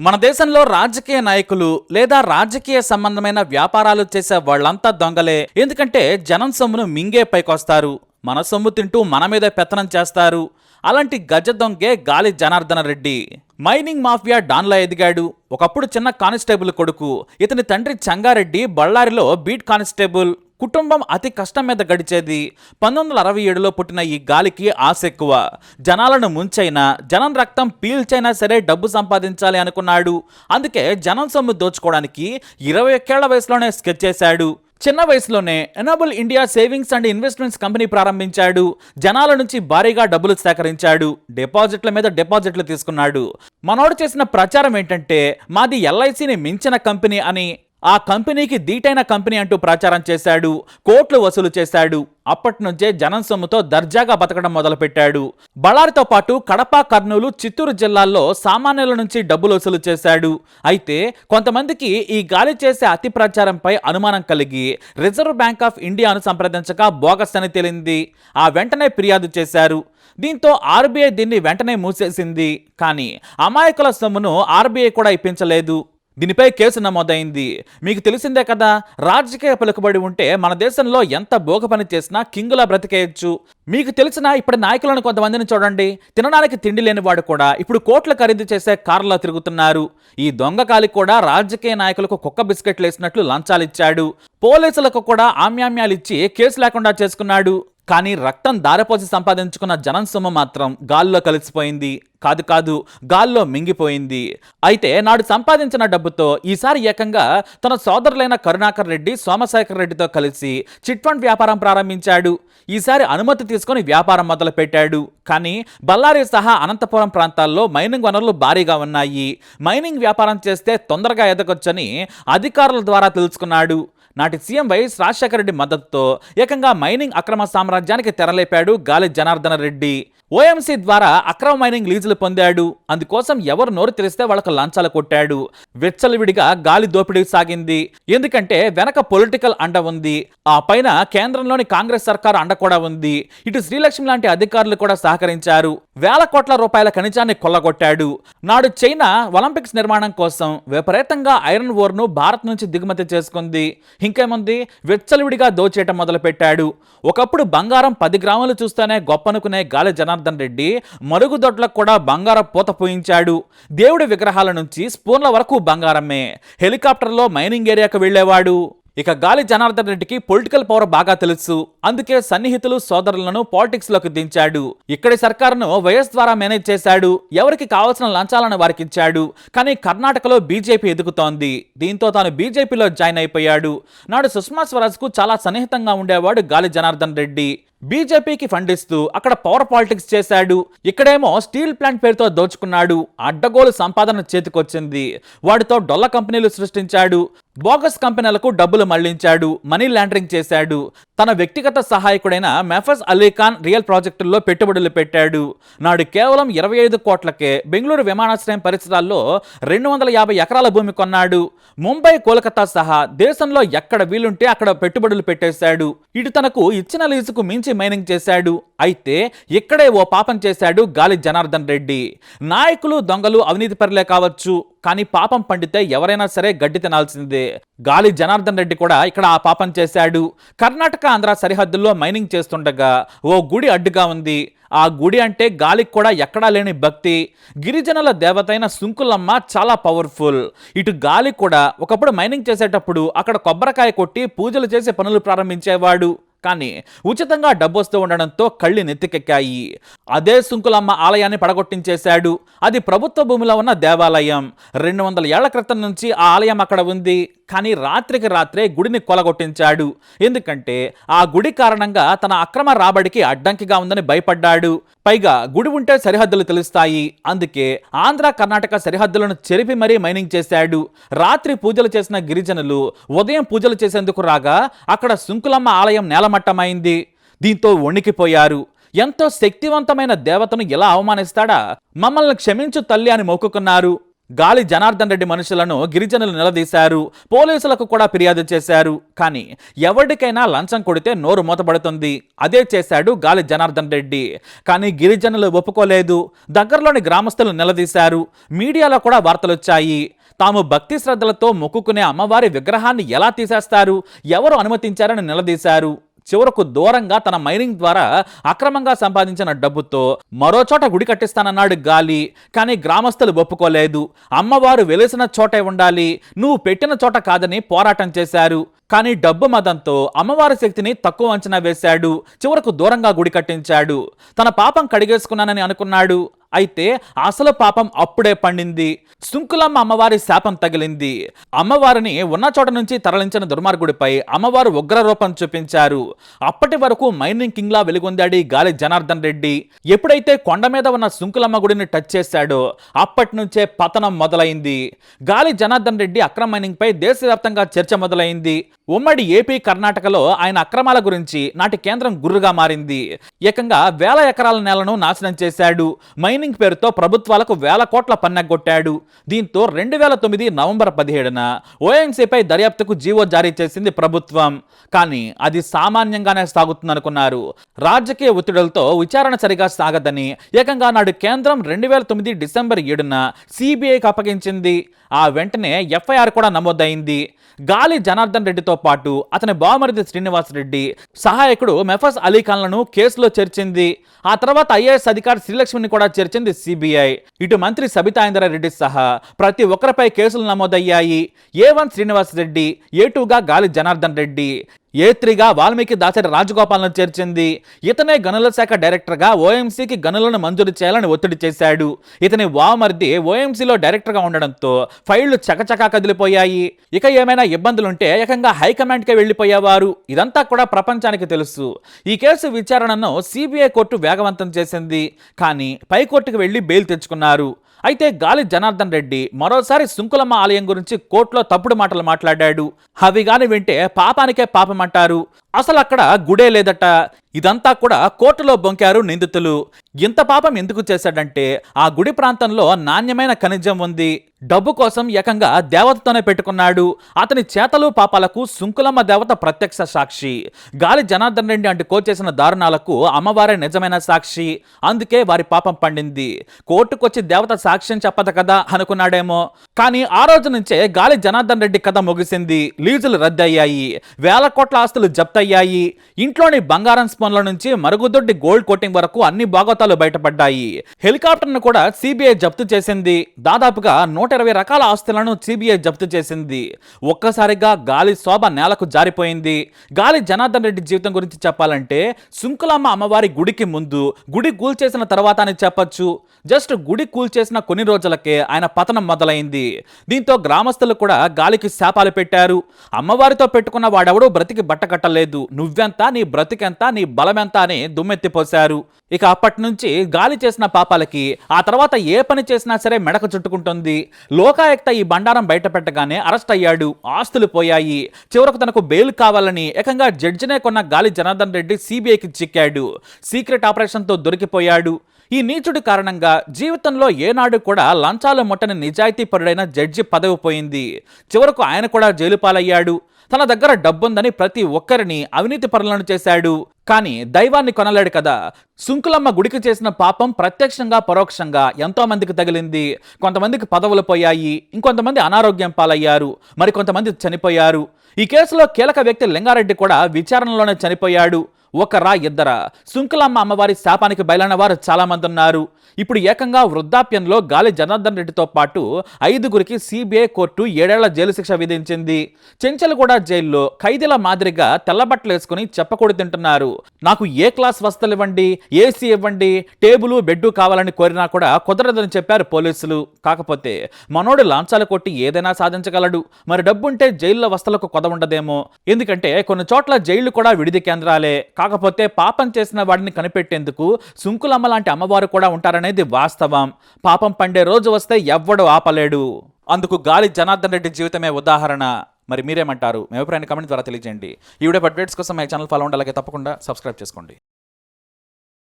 మన దేశంలో రాజకీయ నాయకులు లేదా రాజకీయ సంబంధమైన వ్యాపారాలు చేసే వాళ్ళంతా దొంగలే. ఎందుకంటే జనం సొమ్మును మింగే పైకొస్తారు. మన సొమ్ము తింటూ మన మీద పెత్తనం చేస్తారు. అలాంటి గజ దొంగే గాలి జనార్దన రెడ్డి. మైనింగ్ మాఫియా డాన్లా ఎదిగాడు. ఒకప్పుడు చిన్న కానిస్టేబుల్ కొడుకు. ఇతని తండ్రి చంగారెడ్డి బళ్ళారిలో బీట్ కానిస్టేబుల్ కుటుంబం అతి కష్టం మీద గడిచేది పంతొమ్మిది వందల అరవై ఏడులో పుట్టిన ఈ గాలికి ఆశ ఎక్కువ. జనాలను ముంచైనా జనం రక్తం పీల్చైనా సరే డబ్బు సంపాదించాలి అనుకున్నాడు. అందుకే జనం సొమ్ము దోచుకోవడానికి ఇరవై ఒక్కేళ్ళ వయసులోనే స్కెచ్ చేశాడు. చిన్న వయసులోనే enable India savings and investments company ప్రారంభించాడు. జనాల నుంచి భారీగా డబ్బులు సేకరించాడు. డిపాజిట్ల మీద డిపాజిట్లు తీసుకున్నాడు. మనోడు చేసిన ప్రచారం ఏంటంటే మాది ఎల్ఐసిని మించిన కంపెనీ అని ఆ కంపెనీకి దీటైన కంపెనీ అంటూ ప్రచారం చేశాడు కోట్లు వసూలు చేశాడు. అప్పటి నుంచే జనం సొమ్ముతో దర్జాగా బతకడం మొదలుపెట్టాడు. బళ్ళారితో పాటు కడప కర్నూలు చిత్తూరు జిల్లాల్లో సామాన్యుల నుంచి డబ్బులు వసూలు చేశాడు. అయితే కొంతమందికి ఈ గాలి చేసే అతి ప్రచారంపై అనుమానం కలిగి రిజర్వ్ బ్యాంక్ ఆఫ్ ఇండియాను సంప్రదించగా బోగస్ అని తేలింది. ఆ వెంటనే ఫిర్యాదు చేశారు. దీంతో ఆర్బీఐ దీన్ని వెంటనే మూసేసింది. కానీ అమాయకుల సొమ్మును ఆర్బీఐ కూడా ఇప్పించలేదు. దీనిపై కేసు నమోదైంది. మీకు తెలిసిందే కదా రాజకీయ పలుకుబడి ఉంటే మన దేశంలో ఎంత బోగ పని చేసినా కింగులా బ్రతికేయచ్చు. మీకు తెలిసిన ఇప్పటి నాయకులను కొంతమందిని చూడండి తినడానికి తిండి లేని వాడు కూడా ఇప్పుడు కోట్ల ఖరీదు చేసే కార్లో తిరుగుతున్నారు. ఈ దొంగ కాలి కూడా రాజకీయ నాయకులకు కుక్క బిస్కెట్లు వేసినట్లు లంచాలిచ్చాడు. పోలీసులకు కూడా ఆమ్యామ్యాలు ఇచ్చి కేసు లేకుండా చేసుకున్నాడు. కానీ రక్తం దారపోసి సంపాదించుకున్న జనం సొమ్ము మాత్రం గాల్లో కలిసిపోయింది. కాదు కాదు గాల్లో మింగిపోయింది. అయితే నాడు సంపాదించిన డబ్బుతో ఈసారి ఏకంగా తన సోదరులైన కరుణాకర్ రెడ్డి సోమశేఖర్ రెడ్డితో కలిసి చిట్ ఫండ్ వ్యాపారం ప్రారంభించాడు. ఈసారి అనుమతి తీసుకొని వ్యాపారం మొదలుపెట్టాడు. కానీ బళ్ళారి సహా అనంతపురం ప్రాంతాల్లో మైనింగ్ వనరులు భారీగా ఉన్నాయి. మైనింగ్ వ్యాపారం చేస్తే తొందరగా ఎదగొచ్చని అధికారుల ద్వారా తెలుసుకున్నాడు. నాటి సీఎం వైఎస్ రాజశేఖర రెడ్డి మద్దతుతో ఏకంగా మైనింగ్ అక్రమ సామ్రాజ్యానికి తెరలేపాడు గాలి జనార్దన రెడ్డి. ఓఎంసీ ద్వారా అక్రమ మైనింగ్ లీజులు పొందాడు. అందుకోసం ఎవరు నోరు తెరిస్తే వాళ్ళకు లంచాలు కొట్టాడు. విచ్చలవిడిగా గాలి దోపిడీ సాగింది. ఎందుకంటే వెనక పొలిటికల్ అండ ఉంది. ఆ పైన కేంద్రంలోని కాంగ్రెస్ సర్కారు అండ కూడా ఉంది. ఇటు శ్రీలక్ష్మి లాంటి అధికారులు కూడా సహకరించారు. వేల కోట్ల రూపాయల ఖనిజాన్ని కొల్లగొట్టాడు. నాడు చైనా ఒలింపిక్స్ నిర్మాణం కోసం విపరీతంగా ఐరన్ ఓర్ను భారత్ నుంచి దిగుమతి చేసుకుంది. ఇంకేముంది? విచ్చలవిడిగా దోచేయటం మొదలుపెట్టాడు. ఒకప్పుడు బంగారం పది గ్రాములు చూస్తేనే గొప్పనుకునే గాలి జనార్దన్ రెడ్డి మరుగుదొడ్లకు కూడా బంగారం పూత పోయించాడు. దేవుడి విగ్రహాల నుంచి స్పూన్ల వరకు బంగారమే. హెలికాప్టర్లో మైనింగ్ ఏరియాకు వెళ్ళేవాడు. ఇక గాలి జనార్దన్ రెడ్డికి పొలిటికల్ పవర్ బాగా తెలుసు. అందుకే సన్నిహితులు సోదరులను పాలిటిక్స్లోకి దించాడు. ఇక్కడి సర్కారును వైఎస్ ద్వారా మేనేజ్ చేశాడు. ఎవరికి కావాల్సిన లంచాలను వారికి ఇచ్చాడు కానీ కర్ణాటకలో బీజేపీ ఎదుగుతోంది. దీంతో తాను బీజేపీలో జాయిన్ అయిపోయాడు. నాడు సుష్మా స్వరాజ్కు చాలా సన్నిహితంగా ఉండేవాడు గాలి జనార్దన్ రెడ్డి. బీజేపీకి ఫండ్ ఇస్తూ అక్కడ పవర్ పాలిటిక్స్ చేశాడు. ఇక్కడేమో స్టీల్ ప్లాంట్ పేరుతో దోచుకున్నాడు. అడ్డగోలు సంపాదన చేతికొచ్చింది. వాడితో డొల్ల కంపెనీలు సృష్టించాడు. బోగస్ కంపెనీలకు డబ్బులు మళ్ళించాడు మనీ లాండరింగ్ చేశాడు. తన వ్యక్తిగత సహాయకుడైన మెఫస్ అలీ ఖాన్ రియల్ ప్రాజెక్టుల్లో పెట్టుబడులు పెట్టాడు. నాడు కేవలం ఇరవై ఐదు కోట్లకే బెంగళూరు విమానాశ్రయం పరిసరాల్లో రెండు వందల యాభై ఎకరాల భూమి కొన్నాడు. ముంబై కోల్కతా సహా దేశంలో ఎక్కడ వీలుంటే అక్కడ పెట్టుబడులు పెట్టేశాడు. ఇటు తనకు ఇచ్చిన లీజుకు మించి మైనింగ్ చేశాడు. అయితే ఇక్కడే ఓ పాపం చేశాడు గాలి జనార్దన్ రెడ్డి. నాయకులు దొంగలు అవినీతిపరులే కావచ్చు కానీ పాపం పండితే ఎవరైనా సరే గడ్డి తినాల్సిందే. గాలి జనార్దన్ రెడ్డి కూడా ఇక్కడ ఆ పాపం చేశాడు. కర్ణాటక ఆంధ్ర సరిహద్దుల్లో మైనింగ్ చేస్తుండగా ఓ గుడి అడ్డుగా ఉంది. ఆ గుడి అంటే గాలికి కూడా ఎక్కడా లేని భక్తి. గిరిజనుల దేవతైన సుంకులమ్మ చాలా పవర్ఫుల్. ఇటు గాలి కూడా ఒకప్పుడు మైనింగ్ చేసేటప్పుడు అక్కడ కొబ్బరికాయ కొట్టి పూజలు చేసే పనులు ప్రారంభించేవాడు. కానీ ఉచితంగా డబ్బు వస్తూ ఉండడంతో కళ్ళి నెత్తికెక్కాయి. అదే సుంకులమ్మ ఆలయాన్ని పడగొట్టించేశాడు. అది ప్రభుత్వ భూమిలో ఉన్న దేవాలయం. రెండు వందల ఏళ్ళ క్రితం నుంచి ఆ ఆలయం అక్కడ ఉంది. కానీ రాత్రికి రాత్రే గుడిని కొలగొట్టించాడు. ఎందుకంటే ఆ గుడి కారణంగా తన అక్రమ రాబడికి అడ్డంకిగా ఉందని భయపడ్డాడు. పైగా గుడి ఉంటే సరిహద్దులు తెలుస్తాయి. అందుకే ఆంధ్ర కర్ణాటక సరిహద్దులను చెరిపి మరీ మైనింగ్ చేశాడు. రాత్రి పూజలు చేసిన గిరిజనులు ఉదయం పూజలు చేసేందుకు రాగా అక్కడ సుంకులమ్మ ఆలయం నేలమట్టమైంది. దీంతో వణికిపోయారు. ఎంతో శక్తివంతమైన దేవతను ఎలా అవమానిస్తాడా? మమ్మల్ని క్షమించు తల్లి అని మొక్కుకున్నారు. గాలి జనార్దన్ రెడ్డి మనుషులను గిరిజనులు నిలదీశారు. పోలీసులకు కూడా ఫిర్యాదు చేశారు. కానీ ఎవరికైనా లంచం కొడితే నోరు మూతపడుతుంది అదే చేశాడు గాలి జనార్దన్ రెడ్డి. కానీ గిరిజనులు ఒప్పుకోలేదు. దగ్గరలోని గ్రామస్తులు నిలదీశారు. మీడియాలో కూడా వార్తలొచ్చాయి తాము భక్తి శ్రద్ధలతో మొక్కుకునే అమ్మవారి విగ్రహాన్ని ఎలా తీసేస్తారు? ఎవరు అనుమతించారని నిలదీశారు. చివరకు దూరంగా తన మైనింగ్ ద్వారా అక్రమంగా సంపాదించిన డబ్బుతో మరో చోట గుడి కట్టిస్తానన్నాడు గాలి. కానీ గ్రామస్తులు ఒప్పుకోలేదు. అమ్మవారు వెలిసిన చోటే ఉండాలి. నువ్వు పెట్టిన చోట కాదని పోరాటం చేశారు. కానీ డబ్బు మదంతో అమ్మవారి శక్తిని తక్కువ అంచనా వేశాడు. చివరకు దూరంగా గుడి కట్టించాడు. తన పాపం కడిగేసుకున్నానని అనుకున్నాడు. అయితే అసలు పాపం అప్పుడే పండింది. సుంకులమ్మ అమ్మవారి శాపం తగిలింది. అమ్మవారిని ఉన్న చోట నుంచి తరలించిన దుర్మార్గుడిపై అమ్మవారు ఉగ్ర రూపం చూపించారు. అప్పటి వరకు మైనింగ్ కింగ్ లా వెలుగొందాడి గాలి జనార్దన్ రెడ్డి. ఎప్పుడైతే కొండ మీద ఉన్న సుంకులమ్మ గుడిని టచ్ చేశాడో అప్పటి నుంచే పతనం మొదలైంది. గాలి జనార్దన్ రెడ్డి అక్రమ మైనింగ్ పై దేశవ్యాప్తంగా చర్చ మొదలైంది. ఉమ్మడి ఏపీ కర్ణాటకలో ఆయన అక్రమాల గురించి నాటి కేంద్రం గుర్రుగా మారింది. ఏకంగా వేల ఎకరాల నేలను నాశనం చేశాడు. మైనింగ్ పేరుతో ప్రభుత్వాలకు వేల కోట్ల పన్నెగ్గొట్టాడు దీంతో రెండు వేల తొమ్మిది నవంబర్ పదిహేడున ఓఎన్సీపై దర్యాప్తుకు జీవో జారీ చేసింది ప్రభుత్వం. కానీ అది సామాన్యంగానే సాగుతుందనుకున్నారు. రాజకీయ ఒత్తిడులతో విచారణ సరిగా సాగదని ఏకంగా నాడు కేంద్రం రెండు వేల తొమ్మిది డిసెంబర్ ఏడున సిబిఐకి అప్పగించింది. ఆ వెంటనే ఎఫ్ఐఆర్ కూడా నమోదైంది. గాలి జనార్దన్ రెడ్డితో పాటు అతని బావమరిది శ్రీనివాస్ రెడ్డి సహాయకుడు మెఫస్ అలీఖాన్లను కేసులో చేర్చింది. ఆ తర్వాత ఐఏఎస్ అధికారి శ్రీలక్ష్మిని కూడా చేర్చింది. సిబిఐ. ఇటు మంత్రి సబితా రెడ్డి సహా ప్రతి ఒక్కరిపై కేసులు నమోదయ్యాయి. A one Srinivas Reddy A టూగా గాలి జనార్దన్ రెడ్డి. ఏ వాల్మీకి దాసరి రాజగోపాలను చేర్చింది. ఇతనే గనుల శాఖ డైరెక్టర్గా ఓఎంసీకి గనులను మంజూరు చేయాలని ఒత్తిడి చేశాడు. ఇతని వామర్ది ఓఎంసీలో డైరెక్టర్గా ఉండడంతో ఫైళ్ళు చకచకా కదిలిపోయాయి. ఇక ఏమైనా ఇబ్బందులుంటే ఏకంగా హైకమాండ్కే వెళ్ళిపోయేవారు. ఇదంతా కూడా ప్రపంచానికి తెలుసు. ఈ కేసు విచారణను సిబిఐ కోర్టు వేగవంతం చేసింది. కానీ పై కోర్టుకు వెళ్ళి బెయిల్ తెచ్చుకున్నారు. అయితే గాలి జనార్దన్ రెడ్డి మరోసారి సుంకులమ్మ ఆలయం గురించి కోర్టులో తప్పుడు మాటలు మాట్లాడాడు. అవి గాని వింటే పాపానికే పాపమంటారు. అసలు అక్కడ గుడే లేదట. ఇదంతా కూడా కోర్టులో బొంకారు నిందితులు. ఇంత పాపం ఎందుకు చేశాడంటే ఆ గుడి ప్రాంతంలో నాణ్యమైన ఖనిజం ఉంది. డబ్బు కోసం ఏకంగా దేవతతోనే పెట్టుకున్నాడు. అతని చేతలు పాపాలకు సుంకులమ్మ దేవత ప్రత్యక్ష సాక్షి. గాలి జనార్దన్ రెడ్డి అంటూ కోచేసిన దారుణాలకు అమ్మవారే నిజమైన సాక్షి. అందుకే వారి పాపం పండింది. కోర్టుకొచ్చి దేవత సాక్ష్యం చెప్పదు కదా అనుకున్నాడేమో. కానీ ఆ రోజు నుంచే గాలి జనార్దన్ రెడ్డి కథ ముగిసింది. లీజులు రద్దయ్యాయి. వేల కోట్ల ఆస్తులు జప్తయ్యాయి ఇంట్లోని బంగారం స్పూన్ల నుంచి మరుగుదొడ్డి గోల్డ్ కోటింగ్ వరకు అన్ని బాగోతాలు బయటపడ్డాయి. హెలికాప్టర్ను కూడా సిబిఐ జప్తు చేసింది. దాదాపుగా నూట ఇరవై రకాల ఆస్తులను సిబిఐ జప్తు చేసింది. ఒక్కసారిగా గాలి శోభ నేలకు జారిపోయింది. గాలి జనార్దన్ రెడ్డి జీవితం గురించి చెప్పాలంటే సుంకులమ్మ అమ్మవారి గుడికి ముందు గుడి కూల్చేసిన తర్వాత అని చెప్పొచ్చు. జస్ట్ గుడి కూల్చేసిన కొన్ని రోజులకే ఆయన పతనం మొదలైంది. దీంతో గ్రామస్తులు కూడా గాలికి శాపాలు పెట్టారు. అమ్మవారితో పెట్టుకున్న వాడెవడూ బ్రతికి బట్టకట్టలేదు నువ్వెంత నీ బ్రతికెంత నీ బలమెంత అని దుమ్మెత్తిపోశారు ఇక అప్పటి నుంచి గాలి చేసిన పాపాలకి ఆ తర్వాత ఏ పని చేసినా సరే మెడకు చుట్టుకుంటుంది. లోకాయుక్త ఈ బండారం బయటపెట్టగానే అరెస్ట్ అయ్యాడు. ఆస్తులు పోయాయి. చివరకు తనకు బెయిల్ కావాలని ఏకంగా జడ్జినే కొన్న గాలి జనార్దన్ రెడ్డి సిబిఐకి చిక్కాడు. సీక్రెట్ ఆపరేషన్తో దొరికిపోయాడు. ఈ నీచుడి కారణంగా జీవితంలో ఏనాడు కూడా లంచాలు ముట్టని నిజాయితీ పరుడైన జడ్జి పదవి పోయింది. చివరకు ఆయన కూడా జైలు పాలయ్యాడు తన దగ్గర డబ్బుందని ప్రతి ఒక్కరిని అవినీతి పరులను చేశాడు. కానీ దైవాన్ని కొనలేడు కదా. సుంకులమ్మ గుడికి చేసిన పాపం ప్రత్యక్షంగా పరోక్షంగా ఎంతో మందికి తగిలింది. కొంతమందికి పదవులు పోయాయి. ఇంకొంతమంది అనారోగ్యం పాలయ్యారు. మరి కొంతమంది చనిపోయారు. ఈ కేసులో కీలక వ్యక్తి లింగారెడ్డి కూడా విచారణలోనే చనిపోయాడు. ఒకరా ఇద్దరా. సుంకులమ్మ అమ్మవారి శాపానికి బయలైన వారు చాలామంది ఉన్నారు ఇప్పుడు ఏకంగా వృద్ధాప్యంలో గాలి జనార్దన్ రెడ్డితో పాటు ఐదుగురికి సిబిఐ కోర్టు ఏడేళ్ళ జైలు శిక్ష విధించింది. చెంచలగూడ జైల్లో ఖైదీల మాదిరిగా తెల్లబట్టలు వేసుకుని చెప్పకూడి తింటున్నారు. నాకు ఏ క్లాస్ వసతులు ఇవ్వండి ఏసీ ఇవ్వండి టేబుల్ బెడ్ కావాలని కోరినా కూడా కుదరదని చెప్పారు పోలీసులు. కాకపోతే మనోడు లాంచాలు కొట్టి ఏదైనా సాధించగలడు. మరి డబ్బుంటే జైల్లో వస్తలకు కొద ఉండదేమో ఎందుకంటే కొన్ని చోట్ల జైళ్ళు కూడా విడిది కేంద్రాలే. కాకపోతే పాపం చేసిన వాడిని కనిపెట్టేందుకు సుంకులమ్మ లాంటి అమ్మవారు కూడా ఉంటారనేది వాస్తవం. పాపం పండే రోజు వస్తే ఎవ్వడు ఆపలేడు. అందుకు గాలి జనార్దన్ రెడ్డి జీవితమే ఉదాహరణ. మరి మీరేమంటారు? మీ అభిప్రాయాన్ని కమెంట్ ద్వారా తెలియజేయండి. ఈ వీడియో అప్డేట్స్ కోసం మా ఛానల్ ఫాలో ఉండాలి అలాగే తప్పకుండా సబ్స్క్రైబ్ చేసుకోండి.